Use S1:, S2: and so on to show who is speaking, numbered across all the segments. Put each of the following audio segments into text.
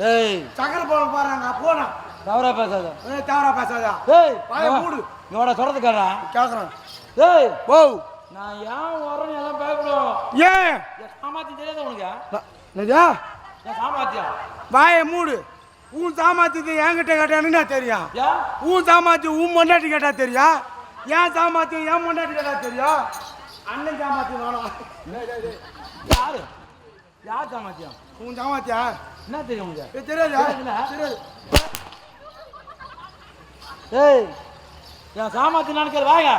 S1: டேய்.
S2: சக்கரை போட போறாங்க போனா
S1: தவறா பேசாத.
S2: ஏய், தவறா பேசாதா.
S1: டேய்
S2: வாயை மூடு.
S1: இவட சொல்றது கேடா
S2: கேக்குறேன்.
S1: டேய்.
S2: ஓ
S1: நான் ஏன் வரேன்னு எல்லாம் பயப்படும்
S2: ஏன்?
S1: என் சாமாத்தி தெரியாத உனக்கு?
S2: என்னதா?
S1: என் சாமாத்தியா?
S2: வாயை மூடு. உன் சாமாத்தியத்தை என்கிட்ட கேட்டானுன்னா தெரியும்? உன் சாமாத்தி உன் பொண்டாட்டி கேட்டா தெரியும் ஏன் சாமாத்தி என் பொண்டாட்டி கேட்டா தெரியும் அண்ணன் சாமாத்தி வேணும்
S1: யாரு? யார் சாமாத்தியா
S2: உன் சாமாத்தியா
S1: என்ன தெரியும்
S2: ஏய், தெரியாதா? தெரியாது.
S1: டேய் என் சாமாத்தி நான் கேள் வாங்க.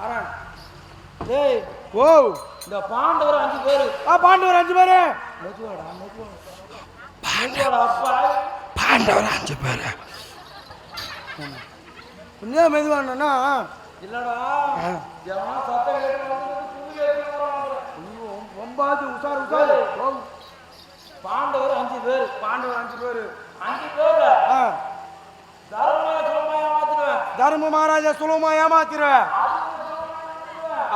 S2: வரேன்.
S1: டேய்
S2: ஓ.
S1: இந்த பாண்டவர் அஞ்சு பேரு.
S2: ஆ பாண்டவர் அஞ்சு பேரு.
S1: மெதுவாடா மெதுவாடா. மெதுவாடா அப்பா.
S2: பாண்டவர் அஞ்சு பேரு. இன்னும் மெதுவானா
S1: இல்லடா. எவனா சத்தம் கேட்டு வந்து தூக்கி எடுத்துட்டு போறான்.
S2: ஒம்பாது உசார் உசார் ஓ
S1: பாண்டவர் அஞ்சு பேர்
S2: பாண்டவர் அஞ்சு பேரு.
S1: அஞ்சு பேர் தர்ம
S2: மகாராஜா சுலமா ஏமாத்திருவேன்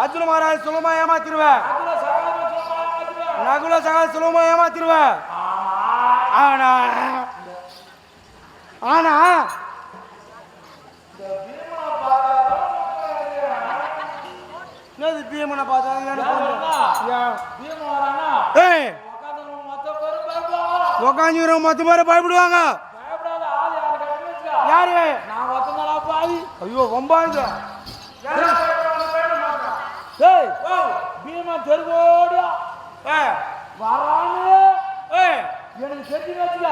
S2: அர்ஜுன மகாராஜா சுலமா ஏமாத்திருவேன் நகுல சகா சுலமா ஏமாத்திருவேன் ஆனா ஆனா என்னது பீமனை பார்த்தா எனக்கு ஏய் உக்காஞ்சிரும் மொத்த பேரை பயப்படுவாங்க.
S1: யாரு
S2: ஐயோ ஒம்பாங்க
S1: பீமன் தெருவோடியா? வரானு? எனக்கு தெரிஞ்சு வச்சுக்க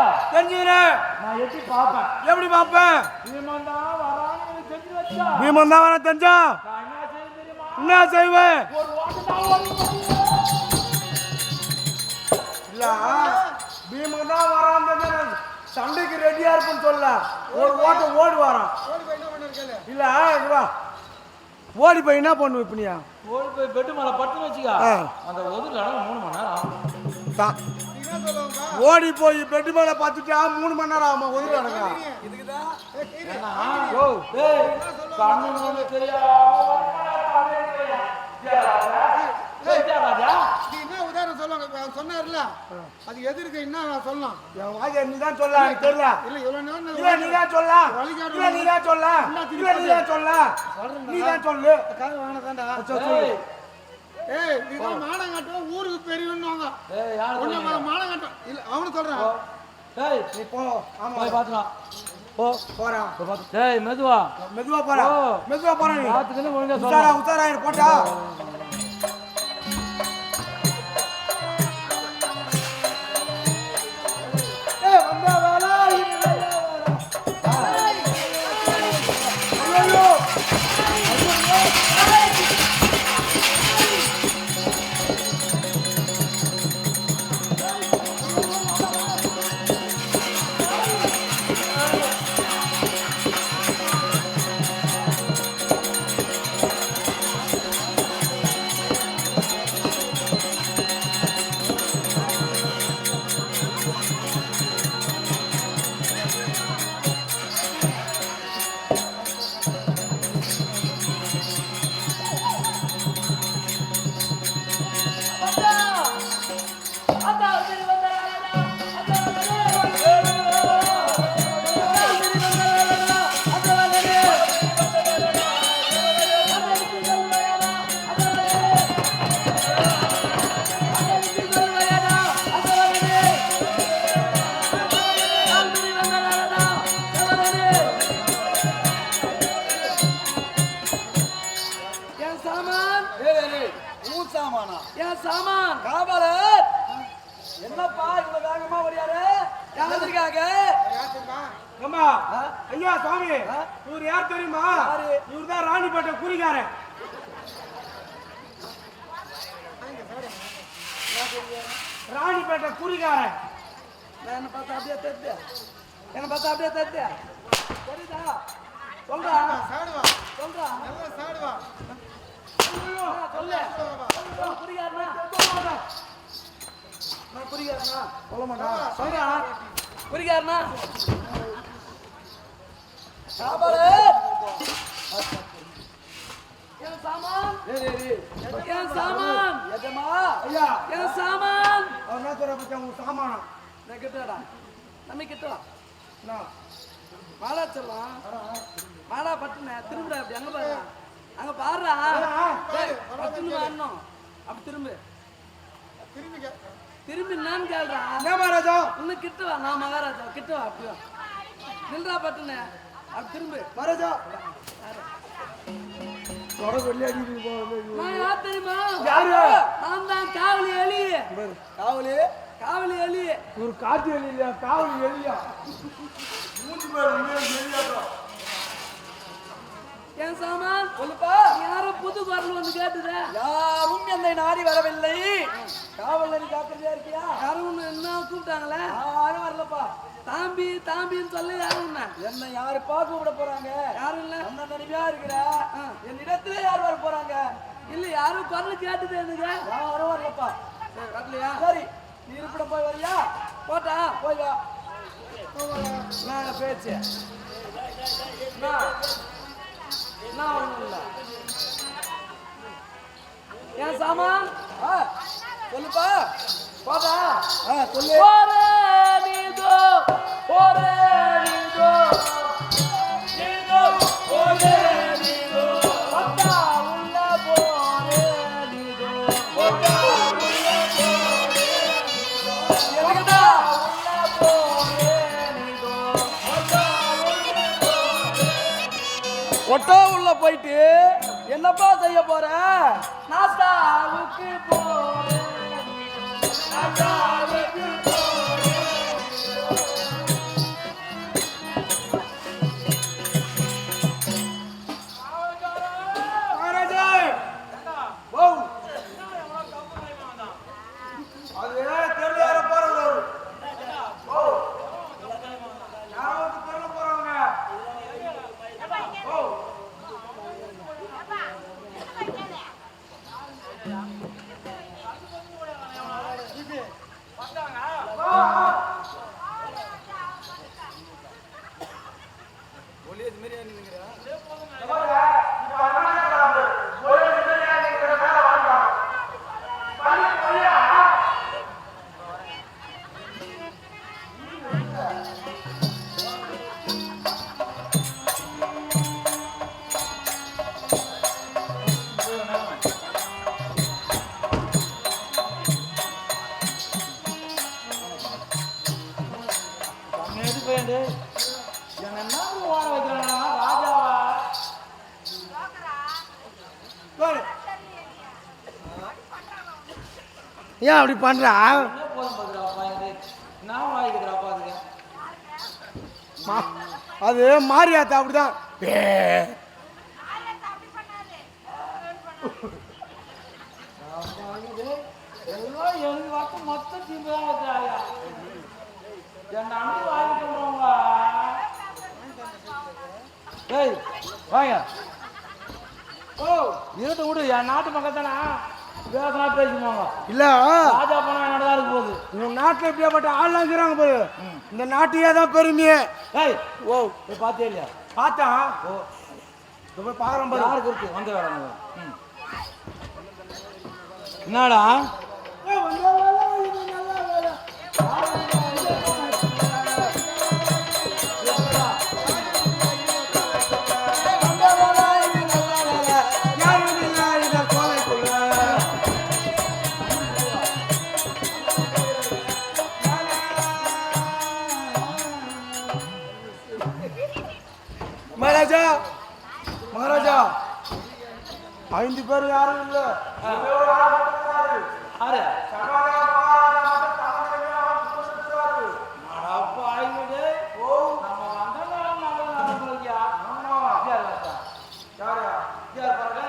S1: நான் பார்ப்பேன்.
S2: எப்படி பார்ப்பேன்?
S1: பீமன் தான் வரான்னு எனக்கு தெரிஞ்சு?
S2: பீமன் தான்
S1: என்ன
S2: செய்வேன்?
S1: ஒரு ஓட்டு தான் ஓடுவேன்.
S2: இல்ல. பீமன் தான் வரான் சண்டைக்கு ரெடியா இருக்குன்னு சொல்ல ஒரு ஓட்ட ஓடி வரான் இல்ல இங்க வா ஓடி போய் என்ன பண்ணுவ இப்ப நீயா
S1: ஓடி போய் பெட்டு மேல படுத்துன்னு வச்சுக்க
S2: ஆ.
S1: அந்த ஒதுல நடந்து மூணு மணி நேரம் ஆகும்.
S2: ஓடி போய் பெட்டு மேல பார்த்துட்டா மூணு மணி நேரம் ஆகுமா ஒதுக்கி நடக்கா
S1: ஏன்னா,
S2: ஓ
S1: டேய், கண்ணு மூணு தெரியாம ஒரு மணி நேரம் ஆகுது. ஏன் ராஜா? ஏன் ராஜா?
S3: இது என்ன உதாரணம் சொல்லுவாங்க இப்ப அது எதிர்க்கு என்ன சொல்லலாம்?
S2: என் வாஜா நீ தான் சொல்ல எனக்கு தெரியல.
S3: இல்ல இவ்வளவு நேரம்
S2: இல்ல நீ தான் சொல்ல.
S3: வழிகாட்டு
S2: இல்ல நீ தான் சொல்ல. இல்ல நீ தான் சொல்ல. நீ தான் சொல்லு
S3: காது வாங்கினதாண்டா
S1: ஏய்,
S3: ஏய் இதுதான் மானங்காட்டம் ஊருக்கு பெரியவன்னுவாங்க.
S1: ஏய், யாரு சொன்னீங்க?
S3: மானங்காட்டம் இல்ல அவனு சொல்றான்.
S1: டேய்,
S2: நீ போ. ஆமா.
S1: போய் பாத்துக்கலாம். போ.
S2: போறா.
S1: டேய், மெதுவா.
S2: மெதுவா போறா. மெதுவா போறா நீ.
S1: ஒழுங்கா
S2: போட்டா.
S1: என் சாமான்.
S2: காவலர்! என்னப்பா இவ்வளவு வேகமா வரியாரு யாருக்காக அம்மா ஐயா சுவாமி இவர் யார் தெரியுமா? இவர் தான் ராணிப்பேட்டை குறிக்காரன் ராணிப்பேட்டை குறிக்காரன் என்ன பார்த்தா அப்படியே தெரியுது என்ன பார்த்தா அப்படியே தெரியுது? தெரியுதா சொல்றா.
S3: சாடுவா
S2: சொல்றா.
S3: நல்லா சாடுவா
S2: சொல்லு குறிக்காரனா
S1: என் சாமான் என் சாமான் என் சாமான்
S2: ஆ, என்ன சொல்ற பத்தி உங்க
S1: நான் கிட்டடா நம்ம கிட்டடா மாலா சொல்லலாம் மாலா பட்டுன திரும்ப அப்படி அங்க பாரு அங்க பாருடா. டேய், பட்டுன்னு வரணும். அப்படி திரும்பு.
S3: திரும்பி
S1: திரும்பி கேளுடா.
S2: என்ன மகாராஜா?
S1: இன்னும் கிட்ட வா. நான் மகாராஜா. கிட்ட வா அப்படி வா. நில்றா பட்டுன அப்படி திரும்பு.
S2: மகாராஜா.
S1: நான் தெரியுமா? நான் தான் காவலி எலி.
S2: காவலி?
S1: காவலி எலி.
S2: ஒரு காட்டு இல்லையா காவலி வெளியா மூஞ்சி பேர் வெளியாட்டம்
S1: என் சாமான்? சொல்லுப்பா யாரோ புது குரல் வந்து கேட்டுதே.
S2: யாரும் என்னை நாடி வரவில்லை. காவல் நெறி காக்கிறதா இருக்கியா?
S1: யாரும் என்ன கூப்பிட்டாங்களே?
S2: யாரும் வரலப்பா.
S1: தாம்பி தாம்பின்னு சொல்லி யாரும் உன்னை.
S2: என்ன யாருப்பா கூப்பிட போறாங்க?
S1: யாரும் இல்ல.
S2: அந்த நினைவா இருக்கிற? என்னிடத்துல யார் வர போறாங்க?
S1: இல்ல யாரும் குரல் கேட்டுது எனக்கு.
S2: யாரும் வரலப்பா.
S1: வரலையா?
S2: சரி நீ இருப்பிடம் போய் வரியா?
S1: போட்டா?
S2: போய் வா.
S1: நான் பேச்சு. நான் நான் ஒண்ணும் இல்ல என் சாமான்
S2: சொல்லுப்பா ஆ, சொல்லு
S1: போரே நீதோ நீதோ நீதோ
S2: ஒட்டோ உள்ள போயிட்டு என்னப்பா செய்ய போற?
S1: நாஸ்தாவுக்கு போரே நாஸ்தாவுக்கு
S2: ஏன் அப்படி
S1: என் அது வாங்கிக்கிறவங்க அப்படிதான். வாங்க. ஓ இருட்டு விடு என் நாட்டு மக்கள் தானே
S2: இல்ல.
S1: ராஜா பணம் என்னோட இருக்கு போகுது.
S2: உங்க நாட்டுல எப்படியாப்பட்ட ஆள்லாம் இருக்கிறாங்க பாரு. இந்த நாட்டையே தான் பெருமையே.
S1: ஏய் ஓ பார்த்தே இல்லையா?
S2: பார்த்தா?
S1: ஓ.
S2: இப்ப போய் பாக்குறோம் பாரு.
S1: யாருக்கு இருக்கு? வந்த ம். என்னடா?
S2: மகாராஜா! மகாராஜா! ஐந்து பேர் யாரும் இல்ல.
S1: ஆறு
S2: சகாதேவ மகாராஜா மட்டும் தலைமையில வந்து கொண்டிருக்கிறாரு.
S1: அடப்பா ஆயிடுது ஓ நம்ம வந்தவங்க நல்ல நடந்துருக்கியா
S2: ஆமா.
S1: யார் வரட்டா
S2: யாரு?
S1: யார் பாருங்க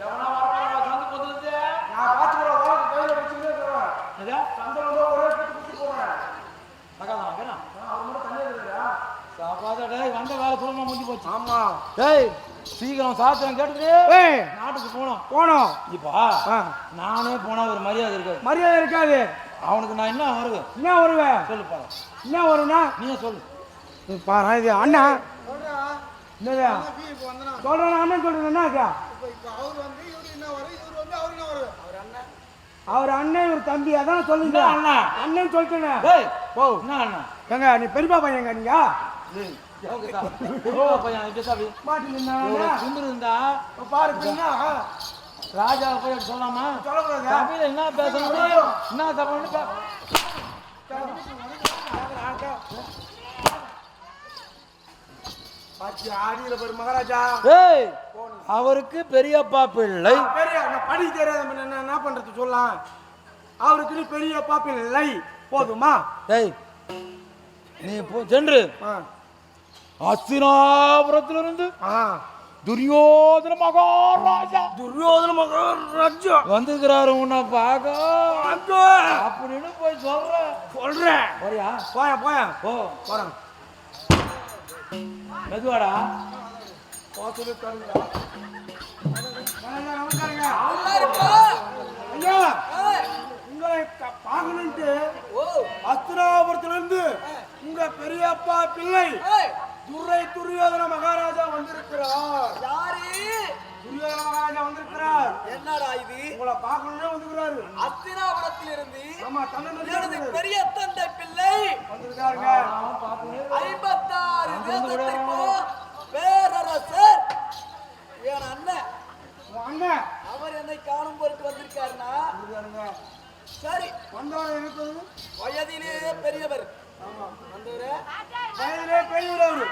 S1: எவனா வரப்பா சந்து பொதுது
S2: நான் பார்த்துக்கிறேன், உனக்கு கையில வச்சுக்கிட்டே இருக்கிறேன்.
S1: இதா
S2: சந்தையில வந்து ஒரே குத்து குத்தி போடுறேன்.
S1: மகாதான் வேணா
S2: ஆ, அவர் மட்டும் தனியா இருக்கிறாரா?
S1: சாப்பாடு சுலமா முடிஞ்சு போச்சு.
S2: ஆமா.
S1: டேய் சீக்கிரம் சாத்திரம் கேட்டுட்டு
S2: ஏய்.
S1: நாட்டுக்கு போனோம்
S2: போனோம்
S1: இப்போ
S2: ஆ,
S1: நானே போனா ஒரு மரியாதை இருக்காது.
S2: மரியாதை இருக்காது.
S1: அவனுக்கு நான் என்ன வருவேன்?
S2: என்ன வருவேன்?
S1: சொல்லு பாரு
S2: என்ன வரும்னா?
S1: நீயே சொல்லு.
S2: பாரு இது அண்ணா.
S3: சொல்றா.
S2: என்னது? சொல்றேன் அண்ணன் சொல்றேன்
S3: இப்போ அவர் வந்து இவரு என்ன வரும் இவர் வந்து அவரு என்ன அவர் அண்ணன்.
S2: அவர் அண்ணன் ஒரு தம்பி அதான் சொல்லுங்க.
S1: என்ன அண்ணா?
S2: அண்ணன் சொல்லிட்டேன். ஓ
S1: என்ன அண்ணா
S2: ஏங்க நீ பெரியப்பா பையங்க நீங்க?
S1: ராஜா போய் சொல்லாமா? சபையில என்ன பேசணும் என்ன சபைன்னு பே-
S2: பாச்சி ஆடியில பாரு மகாராஜா.
S1: டேய் அவருக்கு பெரியப்பா பிள்ளை.
S2: பெரிய நான் படி தெரியாத என்ன பண்றது சொல்லலாம்? அவருக்கு நீ பெரிய பாப்பில் இல்லை போதுமா
S1: நீ போ சென்று. அஸ்தினாபுரத்திலிருந்து
S2: ஆ.
S1: துரியோதன மகாராஜா
S2: துரியோதன மகாராஜா.
S1: வந்திருக்கிறாரு உன்னை பார்க்க. அப்படின்னு போய் சொல்ற.
S2: சொல்றேன்
S1: போறியா?
S2: போய போய.
S1: போ.
S2: போறேன்.
S1: மெதுவாடா.
S2: உங்களை பார்க்கணுன்ட்டு
S4: ஓ,
S2: அஸ்தினாபுரத்திலிருந்து உங்க பெரியப்பா பிள்ளை துரை துரியோதன மகாராஜா வந்திருக்கிறார்.
S4: யாரு?
S2: துரியோதன மகாராஜா வந்திருக்கிறார்.
S4: என்னடா இது?
S2: உங்களை பார்க்கணும்னே வந்திருக்கிறாரு.
S4: அஸ்தினாபுரத்திலிருந்து
S2: ஆமா தமிழ்
S4: எனது பெரிய தந்தை பிள்ளை.
S2: வந்திருக்காருங்க.
S4: ஐம்பத்தாறு தேசத்திற்கும் பேரரசர். என் அண்ணன்.
S2: அண்ணன்.
S4: அவர் என்னை காணும் பொருட்டு வந்திருக்காருன்னா சரி.
S2: வந்தவரை எனக்கு
S4: வயதிலே பெரியவர். வந்தவரு?
S2: வயதிலே பெரியவர் அவரு.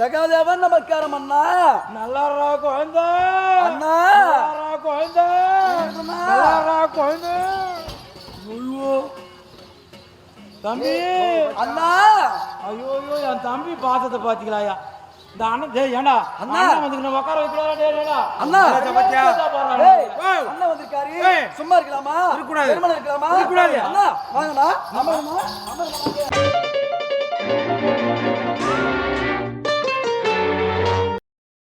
S4: சகதேவன் நமஸ்காரம் அண்ணா
S1: நல்லாரா குழந்தை
S4: அண்ணா.
S1: நல்லாரா குழந்தை. நல்லாரா குழந்தை ஐயோ தம்பி
S4: அண்ணா
S1: ஐயோ ஐயோ என் தம்பி பாசத்தை பாத்தீங்களாயா இந்த அண்ணன் டேய் ஏண்டா
S4: அண்ணா.
S1: வந்து நான் உட்கார வைக்கலாம்டா டேய் டேய்டா
S4: அண்ணா
S2: பாத்தியா?
S4: டேய். அண்ணா வந்திருக்காரு. சும்மா இருக்கலாமா
S2: இருக்கக்கூடாது.
S4: பெருமள இருக்கலாமா
S2: இருக்கக்கூடாது.
S4: அண்ணா வாங்கண்ணா அமருண்ணா அமருண்ணா